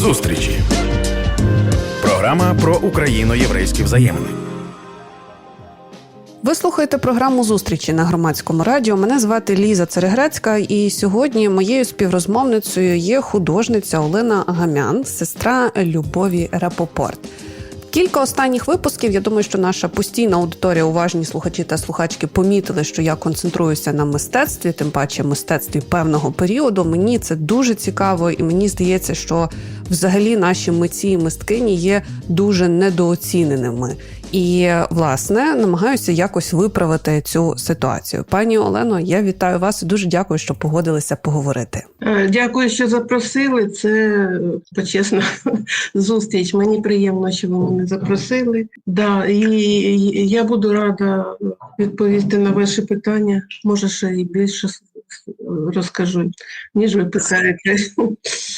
Зустрічі. Програма про україно-єврейські взаємини. Ви слухаєте програму зустрічі на громадському радіо. Мене звати Ліза Церегрецька, і сьогодні моєю співрозмовницею є художниця Олена Гамян, сестра Любові Рапопорт. Кілька останніх випусків. Я думаю, що наша постійна аудиторія, уважні слухачі та слухачки, помітили, що я концентруюся на мистецтві, тим паче мистецтві певного періоду. Мені це дуже цікаво, і мені здається, що взагалі наші митці і мисткині є дуже недооціненими. І власне намагаюся якось виправити цю ситуацію. Пані Олено, я вітаю вас і дуже дякую, що погодилися поговорити. Е, Дякую, що запросили. Це почесна зустріч. Мені приємно, що ви мене запросили. Да, і я буду рада відповісти на ваші питання. Може, ще і більше розкажу, ніж ви питаєте.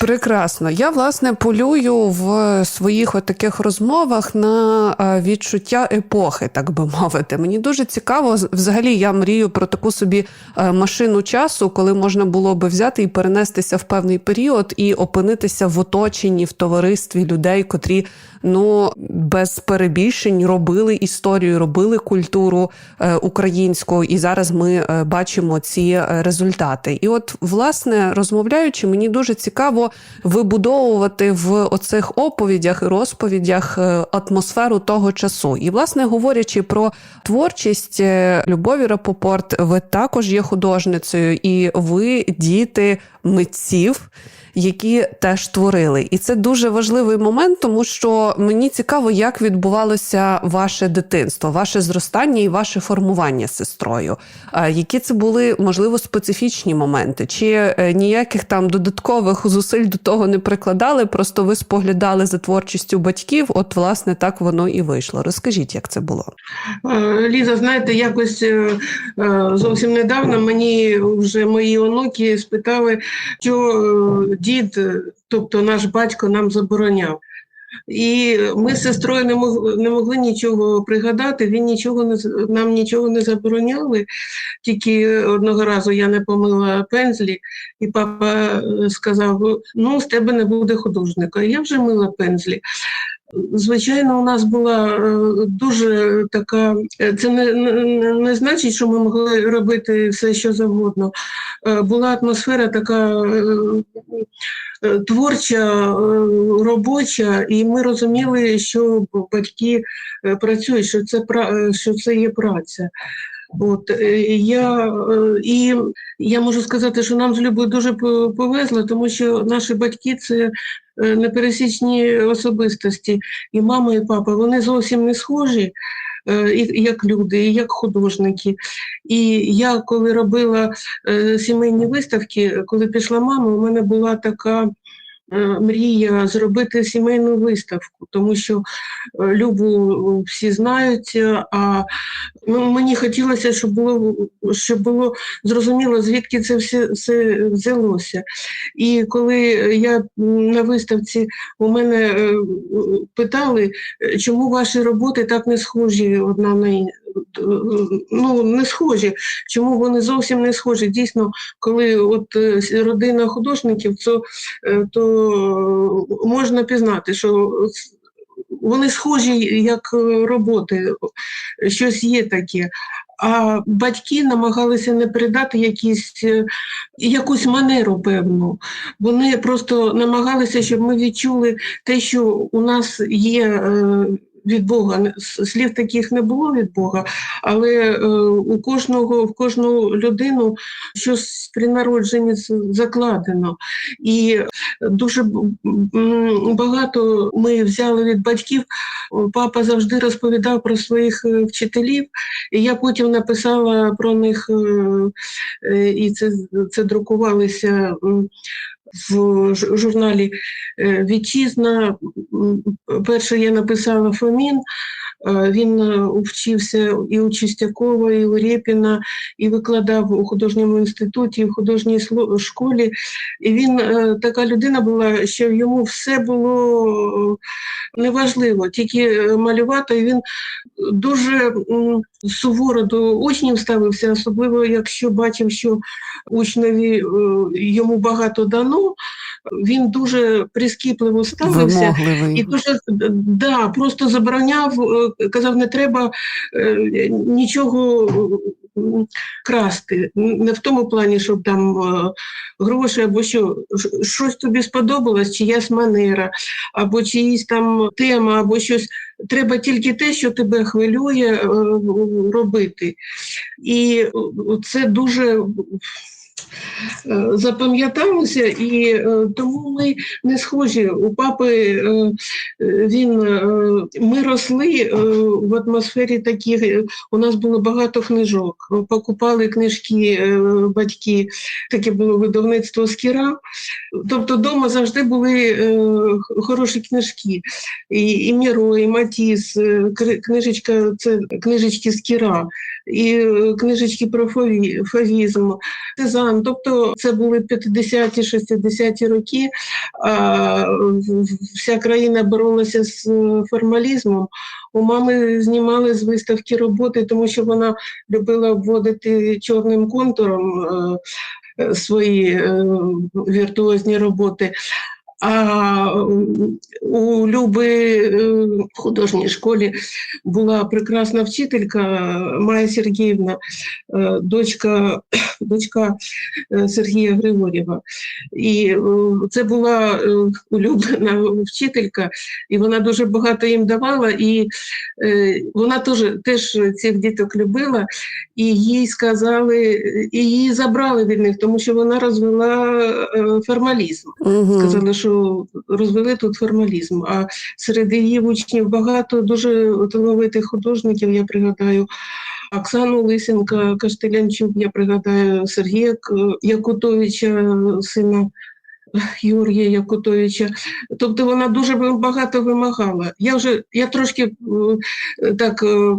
Прекрасно. Я власне полюю в своїх таких розмовах на е, відчуття епохи, так би мовити. Мені дуже цікаво. Взагалі, я мрію про таку собі е, машину часу, коли можна було би взяти і перенестися в певний період і опинитися в оточенні, в товаристві людей, котрі ну без перебільшень робили історію, робили культуру е, українську, і зараз ми е, бачимо ці е, результати. І от, власне, розмовляючи, мені дуже цікаво вибудовувати в оцих оповідях і розповідях атмосферу того часу. І, власне, говорячи про творчість Любові Рапопорт, ви також є художницею, і ви діти митців які теж творили. І це дуже важливий момент, тому що мені цікаво, як відбувалося ваше дитинство, ваше зростання і ваше формування з сестрою. Які це були можливо специфічні моменти, чи е, ніяких там додаткових зусиль до того не прикладали? Просто ви споглядали за творчістю батьків. От, власне, так воно і вийшло. Розкажіть, як це було? Е, Ліза, знаєте, якось е, зовсім недавно мені вже мої онуки спитали, що дід, е, тобто наш батько, нам забороняв. І ми з сестрою не могли, не могли нічого пригадати, він нічого не, нам нічого не забороняли. Тільки одного разу я не помила пензлі, і папа е, сказав: ну, з тебе не буде художника. Я вже мила пензлі. Звичайно, у нас була е, дуже така. е, Це не, не, не значить, що ми могли робити все, що завгодно. Е, Була атмосфера така творча, робоча, і ми розуміли, що батьки працюють, що це що це є праця. От е, я е, і я можу сказати, що нам з Любою дуже повезло, тому що наші батьки це е, непересічні особистості, і мама, і папа, вони зовсім не схожі. і- Як люди, і як художники. І я, коли робила сімейні виставки, коли пішла мама, у мене була така мрія зробити сімейну виставку, тому що е, Любу всі знають, е, а ну, мені хотілося, щоб було, щоб було зрозуміло, звідки це все, все взялося. І коли я на виставці у мене е, питали, е, чому ваші роботи так не схожі одна на іншу. Ну, не схожі. Чому вони зовсім не схожі? Дійсно, коли от е, родина художників, то, е, то можна пізнати, що вони схожі як роботи, щось є таке. А батьки намагалися не передати якісь, е, якусь манеру певну. Вони просто намагалися, щоб ми відчули те, що у нас є від Бога. Слів таких не було від Бога, але е, у кожного, в кожну людину щось при народженні закладено. І дуже багато ми взяли від батьків. Папа завжди розповідав про своїх е, вчителів, і я потім написала про них, е, е, і це, це друкувалося м, в журналі е, Вітчизна. Перше я написала Фомін. Е, Він е, вчився і у Чистякова, і у Рєпіна, і викладав у художньому інституті, і в художній школі. І він е, така людина була, що йому все було неважливо, тільки малювати. І він дуже суворо до учнів ставився, особливо якщо бачив, що учневі йому багато дано, він дуже прискіпливо ставився. Вимогливий. І дуже да, просто забороняв, казав, не треба е, нічого красти. Не в тому плані, щоб там е, гроші або що, щось тобі сподобалось, чиясь манера, або чиїсь там тема, або щось. Треба тільки те, що тебе хвилює е, робити. І це дуже. Е, Запам'яталося, і е, тому ми не схожі. У папи е, він ми росли в атмосфері таких. У нас було багато книжок. Покупали книжки батьки. Таке було видавництво скіра. Тобто вдома завжди були хороші книжки. І, і Міро, і Матіс, книжечка, це книжечки скіра, і е, книжечки про фаві- фавізм. Тобто це були 50-ті, 60-ті роки. А, вся країна боролася з е, формалізмом. У мами знімали з виставки роботи, тому що вона любила обводити чорним контуром е, свої віртуозні роботи. А у Люби е, в художній школі була прекрасна вчителька Майя Сергіївна, е, дочка, дочка е, Сергія Григорєва. І це була улюблена вчителька, і вона дуже багато їм давала, і вона теж, теж цих діток любила, і їй сказали, і її забрали від них, тому що вона розвела формалізм. Сказали, що розвели тут формалізм. А серед її учнів багато дуже талановитих художників, я пригадаю. Оксану Лисенка, Каштелянчук, я пригадаю Сергія Якутовича, сина Юрія Якутовича. Тобто вона дуже багато вимагала. Я вже я трошки так е,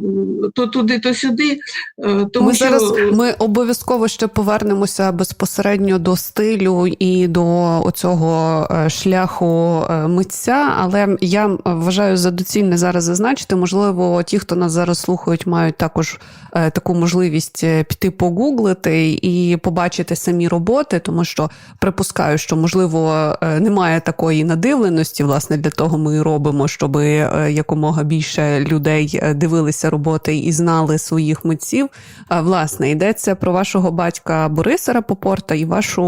то туди, то сюди. е, Тому ми що зараз ми обов'язково ще повернемося безпосередньо до стилю і до оцього е, шляху митця. Але я вважаю за доцільне зараз зазначити. Можливо, ті, хто нас зараз слухають, мають також таку можливість піти погуглити і побачити самі роботи, тому що припускаю, що можливо е, немає такої надивленості. Власне, для того ми робимо, щоб е, якомога більше людей е, дивилися роботи і знали своїх митців. Власне, йдеться про вашого батька Бориса Рапопорта і вашу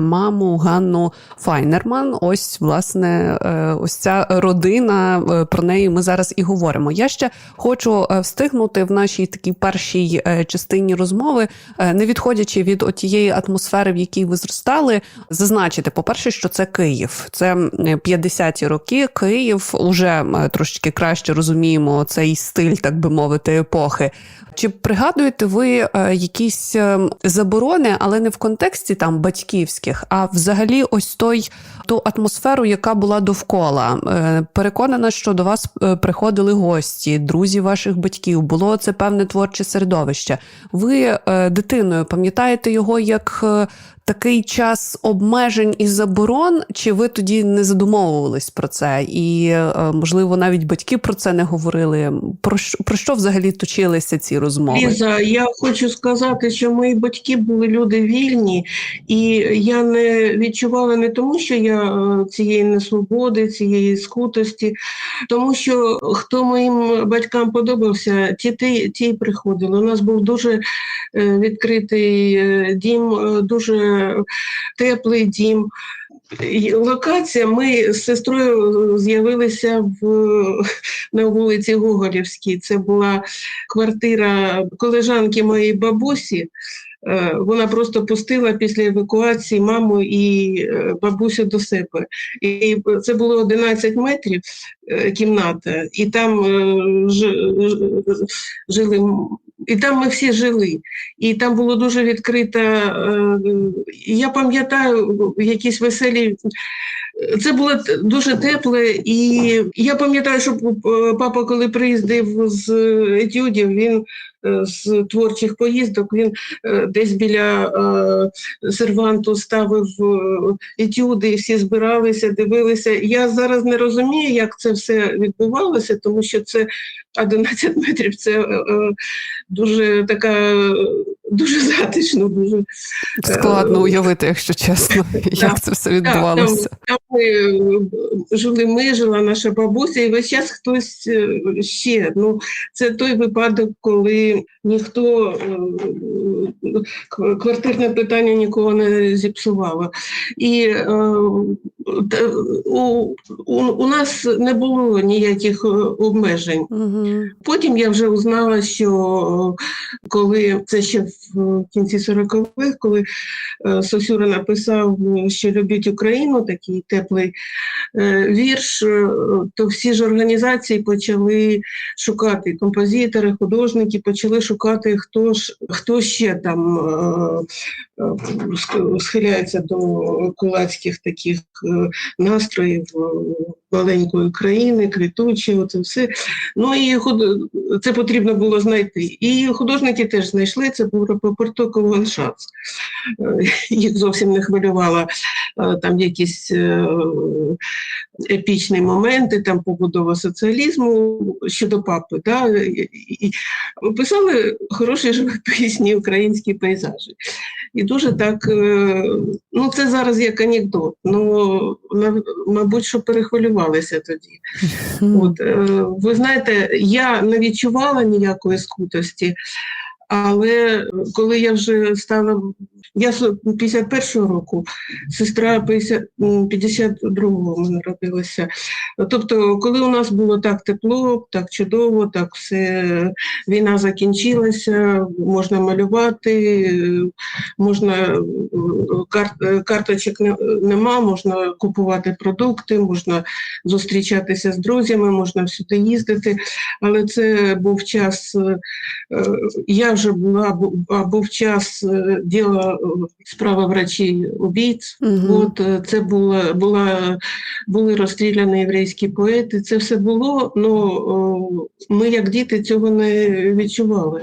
маму Ганну Файнерман. Ось, власне, ось ця родина. Про неї ми зараз і говоримо. Я ще хочу встигнути в нашій такій першій частині розмови, не відходячи від отієї атмосфери, в якій ви зростали, зазначити, по-перше, що це Київ. Це м, 50-ті роки. Київ уже трошечки краще розуміємо цей стиль, так би мовити, епохи. Чи пригадуєте ви е, якісь е, заборони, але не в контексті там батьківських, а взагалі ось той ту атмосферу, яка була довкола? Е, переконана, що до вас е, приходили гості, друзі ваших батьків, було це певне творче середовище. Ви дитиною пам'ятаєте його як такий час обмежень і заборон, чи ви тоді не задумовувались про це? І, е, можливо, навіть батьки про це не говорили. Про що, про що взагалі точилися ці розмови? Ліза, я хочу сказати, що мої батьки були люди вільні, і я не відчувала не тому, що я е, цієї несвободи, цієї скутості, тому що хто моїм батькам подобався, ті, ті, ті приходили. У нас був дуже е, відкритий дім, дуже теплий дім. Локація. Ми з сестрою з'явилися на вулиці Гоголівській. Це була квартира колежанки моєї бабусі. Е, Вона просто пустила після евакуації маму і е, бабусю до себе. І це було 11 метрів е, кімната, і там е, жили. І там ми всі жили. І там було дуже відкрита. е, Я пам'ятаю якісь веселі. Це було дуже тепле, і я пам'ятаю, що папа, коли приїздив з етюдів, він е, з творчих поїздок він е, десь біля е, серванту ставив е, етюди, і всі збиралися, дивилися. Я зараз не розумію, як це все відбувалося, тому що це 11 метрів це е, е, дуже така, е, дуже затишно, дуже Складно уявити, якщо чесно, як це все відбувалося. там, там ми е, жили ми, жила наша бабуся, і весь час хтось е, ще. Ну, це той випадок, коли ніхто е, квартирне питання нікого не зіпсувало. І е, у, у, у нас не було ніяких е, обмежень. Угу. Потім я вже узнала, що е, коли це ще в кінці 40-х, коли е, Сосюра написав, е, що любить Україну, такий теплий е, вірш, е, то всі ж організації почали шукати композитори, художники, почали шукати, хто ж хто ще там е, е, схиляється до кулацьких таких е, настроїв маленької країни, квітучої, оце все. Ну і це потрібно було знайти. І художники теж знайшли. Це був Рапопорто Кованшац. Е, Їх зовсім не хвилювало е, там якісь е, епічні моменти, там побудова соціалізму щодо папи. Да? І писали хороші живописні українські пейзажі. І дуже так, е, ну це зараз як анекдот. Ну, мабуть, що перехвилювалися тоді. От, е, ви знаєте, я не відчувала ніякої скутості, але коли я вже стала, я з 51-го року, сестра 50, м, 52-го мене родилася. Тобто, коли у нас було так тепло, так чудово, так все, війна закінчилася, можна малювати, можна кар, карточок не- нема, можна купувати продукти, можна зустрічатися з друзями, можна всюди їздити. Але це був час, е, я а був час е, діла е, справа врачі убійць. Угу. От е, це була, була, були розстріляні єврейські поети. Це все було, але ми, як діти, цього не відчували.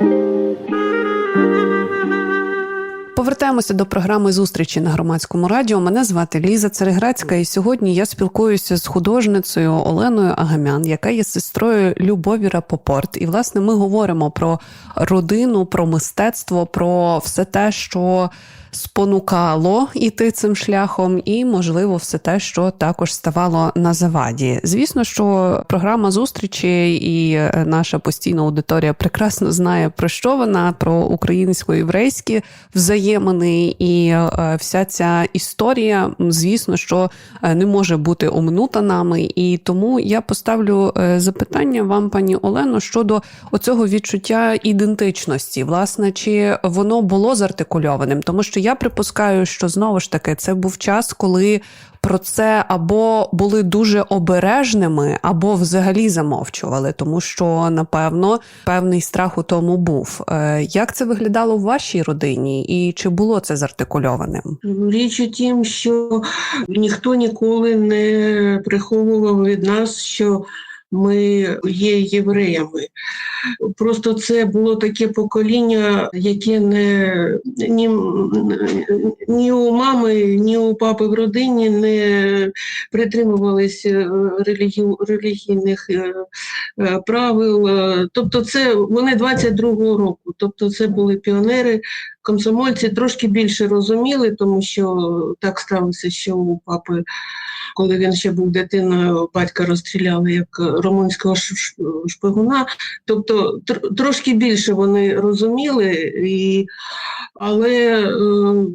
Повертаємося до програми зустрічі на громадському радіо. Мене звати Ліза Цереграцька, і сьогодні я спілкуюся з художницею Оленою Агамян, яка є сестрою Любові Рапопорт. І власне ми говоримо про родину, про мистецтво, про все те, що спонукало іти цим шляхом, і можливо все те, що також ставало на заваді. Звісно, що програма зустрічі і е, наша постійна аудиторія прекрасно знає про що вона, про українсько-єврейські взаємини, і е, вся ця історія, звісно, що е, не може бути оминута нами. І тому я поставлю запитання вам, пані Олено, щодо оцього відчуття ідентичності. Власне, чи воно було зартикульованим? Тому що я припускаю, що знову ж таки це був час, коли про це або були дуже обережними, або взагалі замовчували, тому що напевно певний страх у тому був. Е, Як це виглядало в вашій родині, і чи було це зартикульованим? Річ у тім, що ніхто ніколи не приховував від нас, що ми є євреями. Просто це було таке покоління, яке не ні, ні у мами, ні у папи в родині не притримувалися релігію, релігійних е, е, правил. Е, Тобто, це вони 22-го року, тобто це були піонери, комсомольці трошки більше розуміли, тому що так сталося, що у папи, коли він ще був дитиною, батька розстріляли як румунського ш- ш- шпигуна. Тобто тр- трошки більше вони розуміли, і, але е,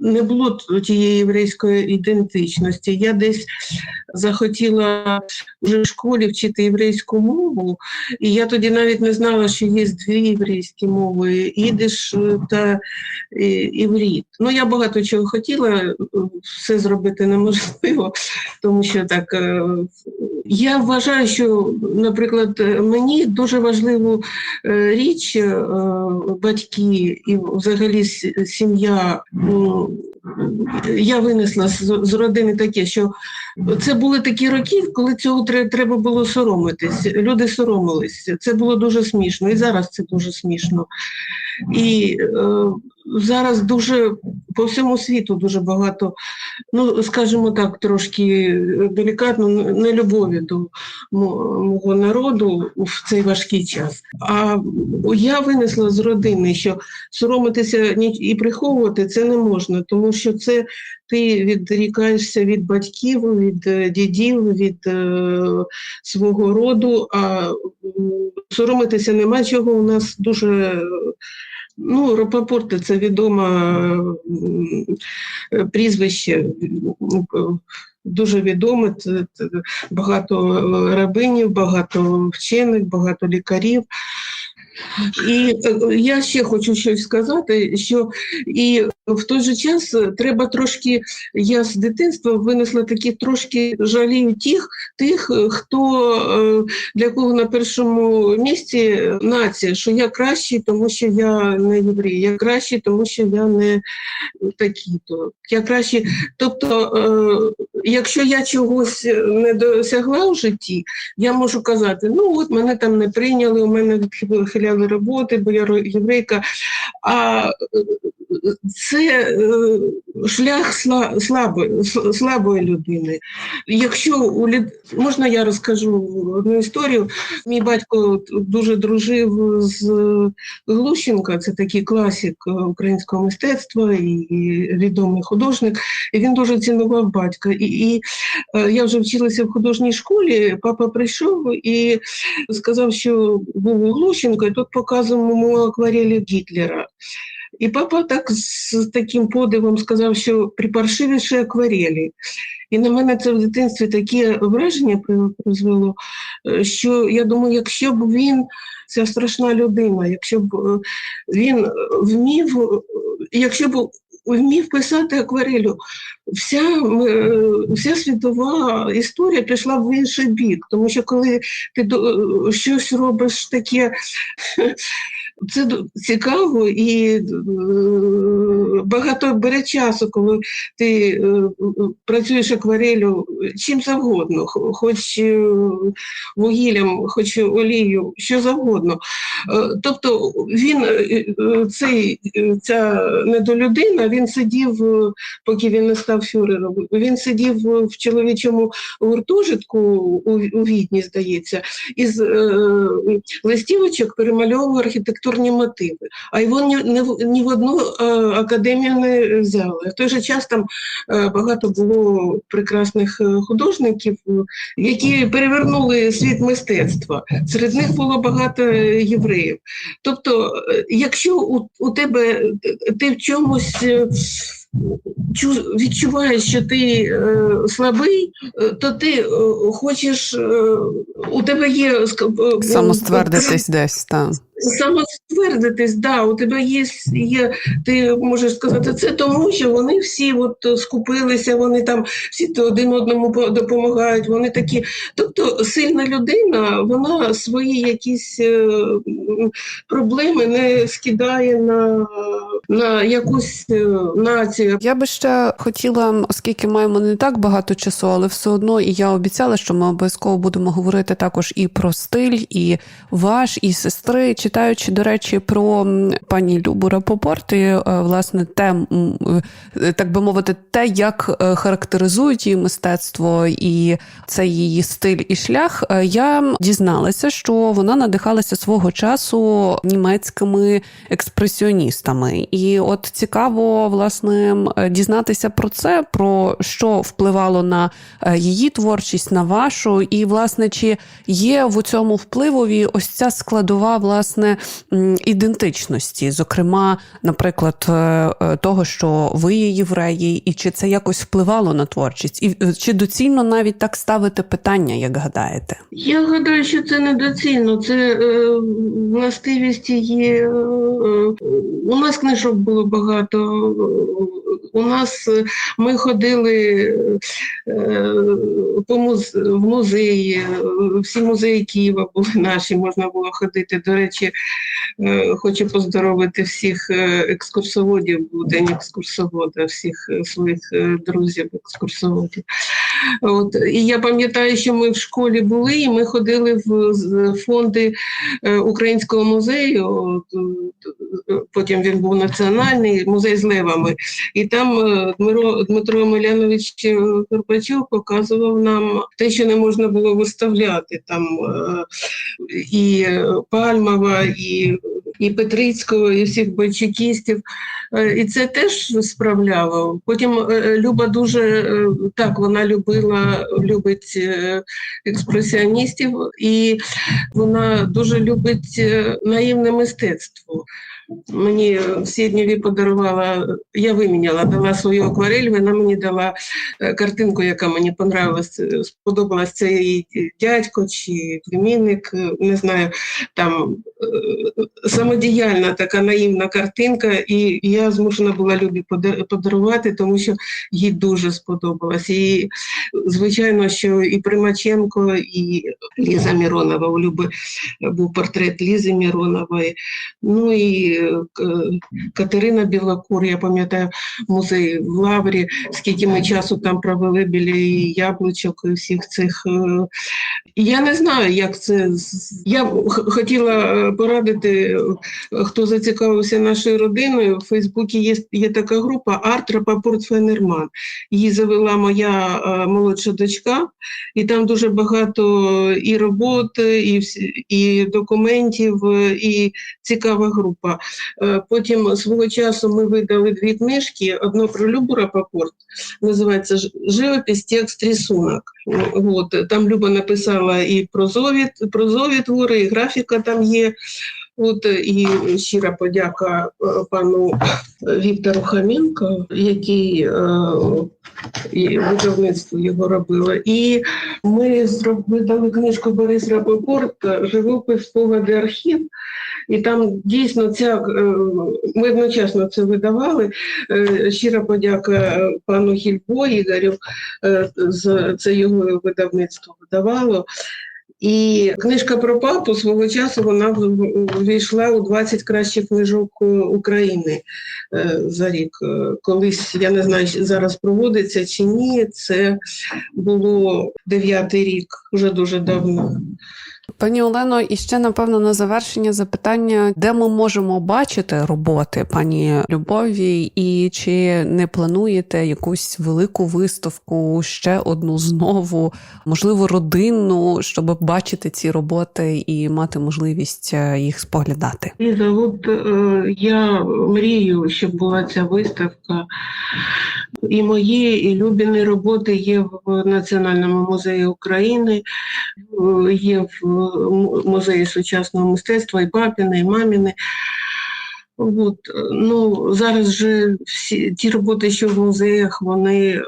не було тієї єврейської ідентичності. Я десь захотіла вже в школі вчити єврейську мову, і я тоді навіть не знала, що є дві єврейські мови ідиш е, та е, івріт. Ну, я багато чого хотіла, е, все зробити неможливо, тому що так. е, Я вважаю, що, наприклад, мені дуже важливу е, річ е, батьки і взагалі сім'я. Я винесла з родини таке, що Це були такі роки, коли цього треба було соромитись. Люди соромились. Це було дуже смішно. І зараз це дуже смішно. І зараз дуже по всьому світу дуже багато, ну скажімо так, трошки делікатно, нелюбові до мо- мого народу в цей важкий час. А я винесла з родини, що соромитися і приховувати це не можна, тому що це ти відрікаєшся від батьків, від е, дідів, від е, свого роду, а соромитися нема чого. У нас дуже е, ну, Рапопорти це відоме е, прізвище. е, Дуже відоме, це, багато рабинів, багато вчених, багато лікарів. І е, я ще хочу щось сказати, що і в той же час треба трошки, я з дитинства винесла такі трошки жалію тих, тих, хто е, для кого на першому місці нація, що я кращий, тому що я не єврей, я кращий, тому що я не такі-то. Я кращий. Тобто, е, якщо я чогось не досягла в житті, я можу казати, ну от мене там не прийняли, у мене відхиляли роботи, бо я єврейка. А е, це е, шлях слабої, слабої людини. Якщо у люд... можна я розкажу одну історію. Мій батько дуже дружив з Глущенка, це такий класик е, українського мистецтва і відомий художник. І він дуже цінував батька. І, і е, я вже вчилася в художній школі. Папа прийшов і сказав, що був у Глущенка, і тут показував акварелі Гітлера. І папа так з таким подивом сказав, що припаршивіші акварелі. І на мене це в дитинстві таке враження призвело, е, що я думаю, якщо б він, ця страшна людина, якщо б е, він вмів, е, якщо б вмів писати акварелю, вся, вся світова історія пішла в інший бік. Тому що коли ти щось робиш таке. Це цікаво і е, багато бере часу, коли ти е, е, працюєш акварелю чим завгодно, хоч вугіллям, хоч олією, що завгодно. Тобто він цей, ця недолюдина, він сидів, поки він не став фюрером, він сидів в чоловічому гуртожитку у, Відні, здається, із листівочок перемальовував архітектурні мотиви. А його ні, ні, ні в одну е, академію не взяли. В той же час там е, багато було прекрасних е, художників, е, які перевернули світ мистецтва. Серед них було багато євреїв. Тобто, е, якщо у, у тебе ти в чомусь. Відчуваєш, що ти е, слабий, то ти е, хочеш, е, у тебе є Самоствердитись десь там. Самоствердитись, да, у тебе є, є, ти можеш сказати, це тому, що вони всі от е, скупилися, вони там всі один одному по- допомагають, вони такі. Тобто сильна людина, вона свої якісь е, проблеми не скидає на, на якусь е, націю. Я би ще хотіла, оскільки маємо не так багато часу, але все одно, і я обіцяла, що ми обов'язково будемо говорити також і про стиль, і ваш, і сестри. Читаючи, до речі, про пані Любу Рапопорт, і, е, власне, те, е, так би мовити, те, як е, характеризують її мистецтво і це її стиль і шлях, я дізналася, що вона надихалася свого часу німецькими експресіоністами. І от цікаво, власне, дізнатися про це, про що впливало на її творчість, на вашу, і власне, чи є в цьому впливові ось ця складова власне м, ідентичності, зокрема, наприклад, е, е, того, що ви є євреї, і чи це якось впливало на творчість, і е, чи доцільно навіть так ставити питання, як гадаєте? Я гадаю, що це недоцільно. Це властивість є. У нас книжок було багато. У нас е, ми ходили е, по муз, в музеї. е, Всі музеї Києва були наші, можна було ходити. До речі, хочу поздоровити всіх екскурсоводів, день екскурсовода, всіх своїх е, друзів екскурсоводів. От і я пам'ятаю, що ми в школі були, і ми ходили в фонди е, Українського музею. Е, Потім він був національний музей з левами. І там е, Дмитро, Дмитро Емельянович Горбачов показував нам те, що не можна було виставляти. Там і Пальмова, і, і Петрицького, і всіх бойчикістів. Е, І це теж справляло. Потім е, Люба дуже е, так, вона любила, любить е, експресіоністів, і вона дуже любить е, наївне мистецтво. Мені в Сіднєві подарувала, я виміняла, дала свою акварель, вона мені дала е, картинку, яка мені понравилась, е, сподобалась. Це її дядько чи племінник, е, не знаю, там самодіяльна така наївна картинка, і я змушена була Любі подарувати, тому що їй дуже сподобалось. І звичайно, що і Примаченко, і Ліза Міронова у Люби був портрет Лізи Міронової. Ну і Катерина Білокур, я пам'ятаю, музей в Лаврі, скільки ми часу там провели біля її яблучок і всіх цих. е, Я не знаю, як це. Я хотіла е, порадити, хто зацікавився нашою родиною. В Фейсбуці є, є така група Арт Фенерман. Її завела моя е, молодша дочка, і там дуже багато і робот, і, і документів, і цікава група. Е, Потім свого часу ми видали дві книжки: одну про Любу Рапопорт, називається «Ж- Живопись, текст, рисунок. От, там Люба написала і прозові, прозові твори, і графіка там є. От і щира подяка е, пану Віктору Хамінко, який е, видавництво його робило. І ми видали книжку Борис Рапопорт Живопис, спогади, архів. І там дійсно ця е, ми одночасно це видавали. Е, Щира подяка е, пану Гільбо Ігорю, е, з- це його видавництво видавало. І книжка про папу свого часу вона ввійшла у 20 кращих книжок України за рік. Колись я не знаю, зараз проводиться чи ні. Це було дев'ятий рік, вже дуже давно. Пані Олено, і ще напевно на завершення запитання, де ми можемо бачити роботи пані Любові, і чи не плануєте якусь велику виставку, ще одну знову, можливо, родинну, щоб бачити ці роботи і мати можливість е, їх споглядати? Ліза, от е, я мрію, щоб була ця виставка. І мої, і Любіни роботи є в Національному музеї України, е, є в музеї сучасного мистецтва, і папіни, і маміни. От, е, ну, зараз же всі ті роботи, що в музеях, вони е,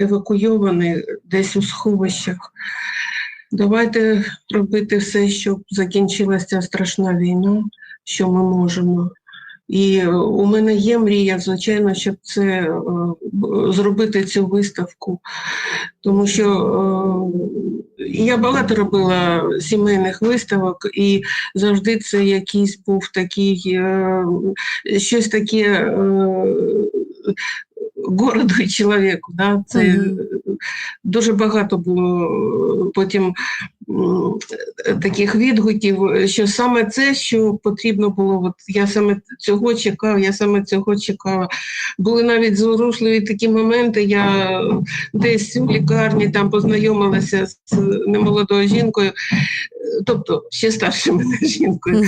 евакуйовані десь у сховищах. Давайте робити все, щоб закінчилася страшна війна, що ми можемо. І е, у мене є мрія, звичайно, щоб це зробити цю виставку, тому що я багато робила сімейних виставок, і завжди це якийсь був такий е, щось таке. Е, Городу і чоловіку, да? це Мгм. дуже багато було потім таких відгуків, що саме це, що потрібно було, от я саме цього чекав, я саме цього чекала. Були навіть зворушливі такі моменти. Я десь у лікарні там познайомилася з немолодою жінкою, тобто ще старше мене жінкою.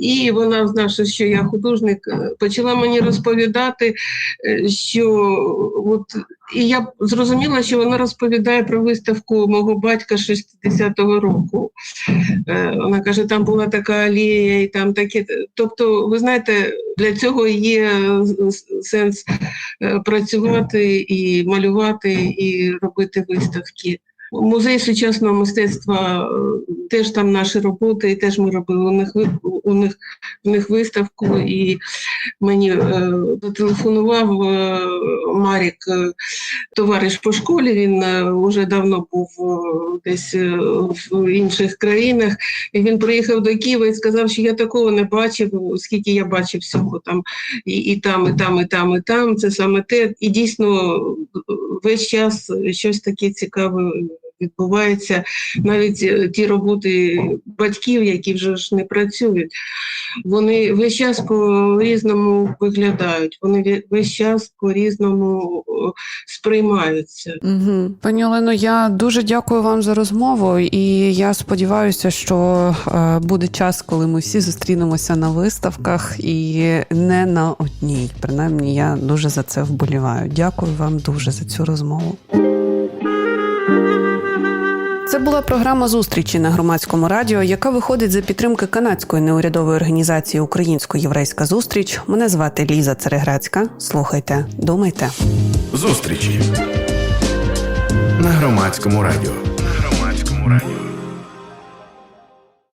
І вона, знавши, що я художник, е, почала мені розповідати, е, що от і я зрозуміла, що вона розповідає про виставку мого батька 60-го року. Е, Вона каже, там була така алея, і там таке. Тобто, ви знаєте, для цього є сенс працювати і малювати, і робити виставки. Музей сучасного мистецтва е, теж там наші роботи, і теж ми робили у них у них, у них виставку. І мені е, зателефонував е, Марік, е, товариш по школі. Він е, вже давно був е, десь е, в інших країнах. І він приїхав до Києва і сказав, що я такого не бачив, скільки я бачив всього там і, і там, і там, і там, і там. Це саме те. І дійсно весь час щось таке цікаве відбувається. Навіть е, ті роботи батьків, які вже ж не працюють, вони весь час по-різному виглядають, вони ве- весь час по-різному сприймаються. Угу. Пані Олено, я дуже дякую вам за розмову, і я сподіваюся, що е, буде час, коли ми всі зустрінемося на виставках і не на одній. Принаймні, я дуже за це вболіваю. Дякую вам дуже за цю розмову. Це була програма зустрічі на громадському радіо, яка виходить за підтримки канадської неурядової організації Українсько-єврейська зустріч. Мене звати Ліза Цереграцька. Слухайте, думайте. Зустрічі на громадському радіо.